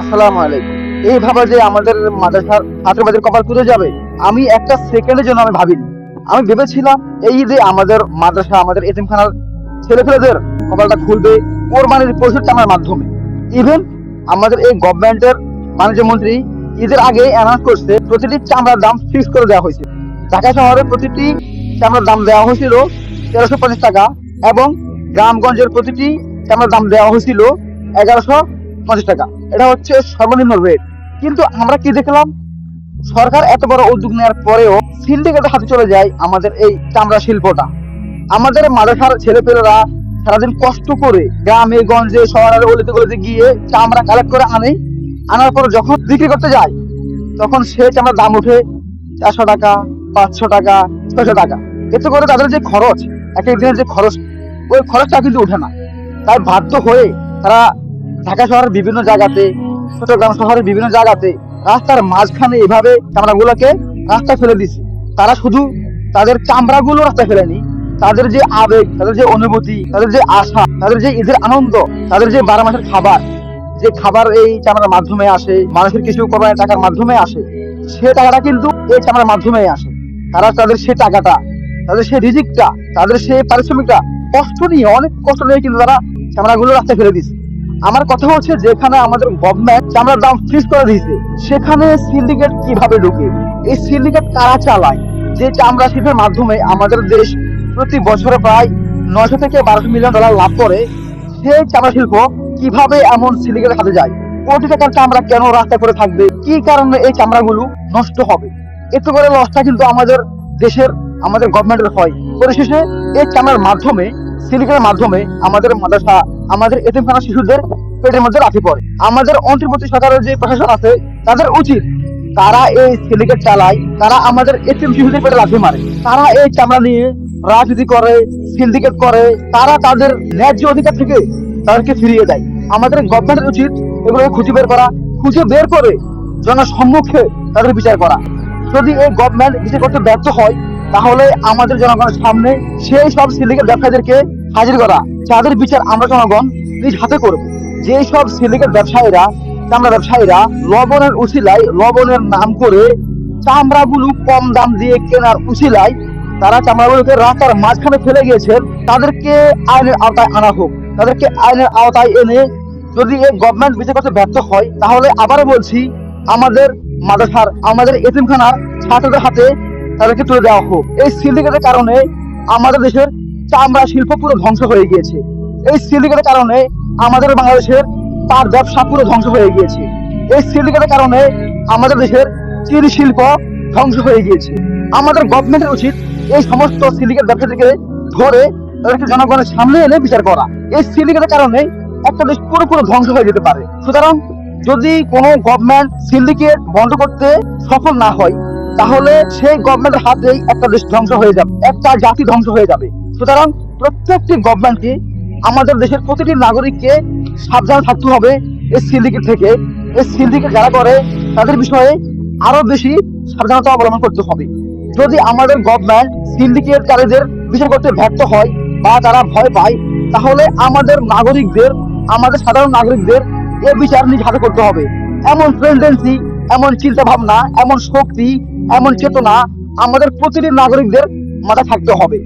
আসসালামু আলাইকুম। এইভাবে যে আমাদের মাদ্রাসার ছাত্রবাদের কপাল পুড়ে যাবে, আমি একটা সেকেন্ডের জন্য আমি ভাবিনি। আমি ভেবেছিলাম এই যে আমাদের মাদ্রাসা, আমাদের এতিমখানার ছেলেপেলেদের কপালটা খুলবে কোরবানির পরিশোধ টানার মাধ্যমে। ইভেন আমাদের এই গভর্নমেন্টের বাণিজ্য মন্ত্রী ঈদের আগে অ্যানাউন্স করছে, প্রতিটি চামড়ার দাম ফিক্স করে দেওয়া হয়েছে। ঢাকা শহরে প্রতিটি চামড়ার দাম দেওয়া হয়েছিল তেরোশো পঞ্চাশ টাকা এবং গ্রামগঞ্জের প্রতিটি চামড়ার দাম দেওয়া হয়েছিল এগারোশো পঞ্চাশ টাকা। এটা হচ্ছে সর্বনিম্ন রেট কিন্তু আমরা কি দেখলাম? সরকার এত বড় উদ্যোগ নেওয়ার পরেও সিন্ডিকেটের হাতে চলে যায় আমাদের এই চামড়া শিল্পটা। আমাদের মাদ্রাসার ছেলেপেলেরা সারাদিন কষ্ট করে গ্রামে, গঞ্জে, শহরের অলিতে গলিতে গিয়ে চামড়া কালেক্ট করে আনে। আনার পর যখন বিক্রি করতে যায়, তখন সে চামড়ার দাম উঠে চারশো টাকা, পাঁচশো টাকা, ছয়শো টাকা। এতে করে তাদের যে খরচ, এক এক দিনের যে খরচ, ওই খরচটা কিন্তু উঠে না। তাই বাধ্য হয়ে তারা ঢাকা শহরের বিভিন্ন জায়গাতে, চট্টগ্রাম শহরের বিভিন্ন জায়গাতে রাস্তার মাঝখানে এভাবে চামড়াগুলোকে রাস্তায় ফেলে দিছে তারা শুধু তাদের চামড়াগুলো রাস্তায় ফেলেনি, তাদের যে আবেগ, তাদের যে অনুভূতি, তাদের যে আশা, তাদের যে ঈদের আনন্দ, তাদের যে বারো মাসের খাবার, যে খাবার এই চামড়ার মাধ্যমে আসে, মানুষের কিছু কোরবানির টাকার মাধ্যমে আসে, সে টাকাটা কিন্তু এই চামড়ার মাধ্যমে আসে। তারা তাদের সে টাকাটা, তাদের সেই রিজিকটা, তাদের সেই পারিশ্রমিকটা কষ্ট নিয়ে, অনেক কষ্ট নিয়ে কিন্তু তারা চামড়াগুলো রাস্তায় ফেলে দিচ্ছে আমার কথা হচ্ছে যেখানে আমাদের গভর্নমেন্ট চামড়ার দাম ফিক্স করে দিয়েছে, সেখানে সিন্ডিকেট কীভাবে ঢুকে? এই সিন্ডিকেট কারা চালায়? যে চামড়া শিল্পের মাধ্যমে আমাদের দেশ প্রতি বছরে প্রায় নয়শো থেকে বারোশো মিলিয়ন ডলার লাভ করে সেই চামড়া শিল্প কীভাবে এমন সিন্ডিকেটের হাতে যায়? কোটি টাকার চামড়া কেন রাস্তায় পড়ে থাকবে? কি কারণে এই চামড়াগুলো নষ্ট হবে? এতে করে লসটা কিন্তু আমাদের দেশের, আমাদের গভর্নমেন্টের হয়। পরিশেষে এই চামড়ার মাধ্যমে সিলিকের মাধ্যমে আমাদের মাদ্রাসা, আমাদের এতিমখানা শিশুদের পেটের মধ্যে রাখি পড়ে। আমাদের অন্তর্বর্তী সরকারের যে প্রশাসন আছে, তাদের উচিত তারা এই সিলিকেট চালায়, তারা আমাদের এতিম শিশুদের পেটে লাথি মারে। তারা এই চামড়া নিয়ে রাজনীতি করে, সিন্ডিকেট করে, তারা তাদের ন্যায্য অধিকার থেকে তাদেরকে ফিরিয়ে দেয়। আমাদের গভর্নমেন্টের উচিত এগুলো খুঁজে বের করা, খুঁজে বের করে জনসম্মুখে তাদের বিচার করা। যদি এই গভর্নমেন্ট বিচার করতে ব্যর্থ হয়, তাহলে আমাদের জনগণের সামনে সেই সব সিন্ডিকেট ব্যবসায়ীদেরকে হাজির করা। তাদের বিচার আমরা জনগণ নিজ হাতে করব। যেই সব সিন্ডিকেট ব্যবসায়ীরা, চামড়া ব্যবসায়ীরা লবণের উচিলায় লবণের নাম করে চামড়াগুলো কম দাম দিয়ে কেনার উচিলায় তারা চামড়াগুলোকে রাস্তার মাঝখানে ফেলে গিয়েছেন, তাদেরকে আইনের আওতায় আনা হোক। তাদেরকে আইনের আওতায় এনে যদি এই গভর্নমেন্ট বিচার করতে ব্যর্থ হয়, তাহলে আবারও বলছি, আমাদের মাদ্রাসার, আমাদের এতিমখানার ছাত্রদের হাতে তাদেরকে তুলে দেওয়া হোক। এই সিন্ডিকেটের কারণে আমাদের দেশের চামড়া শিল্প পুরো ধ্বংস হয়ে গিয়েছে। এই সিন্ডিকেটের কারণে আমাদের বাংলাদেশের তার ব্যবসা পুরো ধ্বংস হয়ে গিয়েছে। এই সিন্ডিকেটের কারণে আমাদের দেশের চিনি শিল্প ধ্বংস হয়ে গিয়েছে। আমাদের গভর্নমেন্টের উচিত এই সমস্ত সিন্ডিকেট ব্যবসাটিকে ধরে তাদেরকে জনগণের সামনে এনে বিচার করা। এই সিন্ডিকেটের কারণে একটা দেশ পুরোপুরি ধ্বংস হয়ে যেতে পারে। সুতরাং যদি কোনো গভর্নমেন্ট সিন্ডিকেট বন্ধ করতে সফল না হয়, তাহলে সেই গভর্নমেন্টের হাতেই একটা দেশ ধ্বংস হয়ে যাবে, একটা জাতি ধ্বংস হয়ে যাবে। সুতরাং প্রত্যেকটি গভর্নমেন্টকে আমাদের দেশের প্রতিটি নাগরিককে সাবধান থাকতে হবে এই সিন্ডিকেট থেকে। এই সিন্ডিকেট যারা করে, তাদের বিষয়ে আরও বেশি সাবধানতা অবলম্বন করতে হবে। যদি আমাদের গভর্নমেন্ট সিন্ডিকেটকারীদের বিচার করতে ব্যর্থ হয় বা তারা ভয় পায়, তাহলে আমাদের নাগরিকদের, আমাদের সাধারণ নাগরিকদের এ বিচার নিজ হাতে করতে হবে। এমন প্রেসিডেন্সি এমন চিন্তা ভাবনা এমন শক্তি, এমন চেতনা আমাদের প্রতিটি নাগরিকদের মাথায় থাকতে হবে।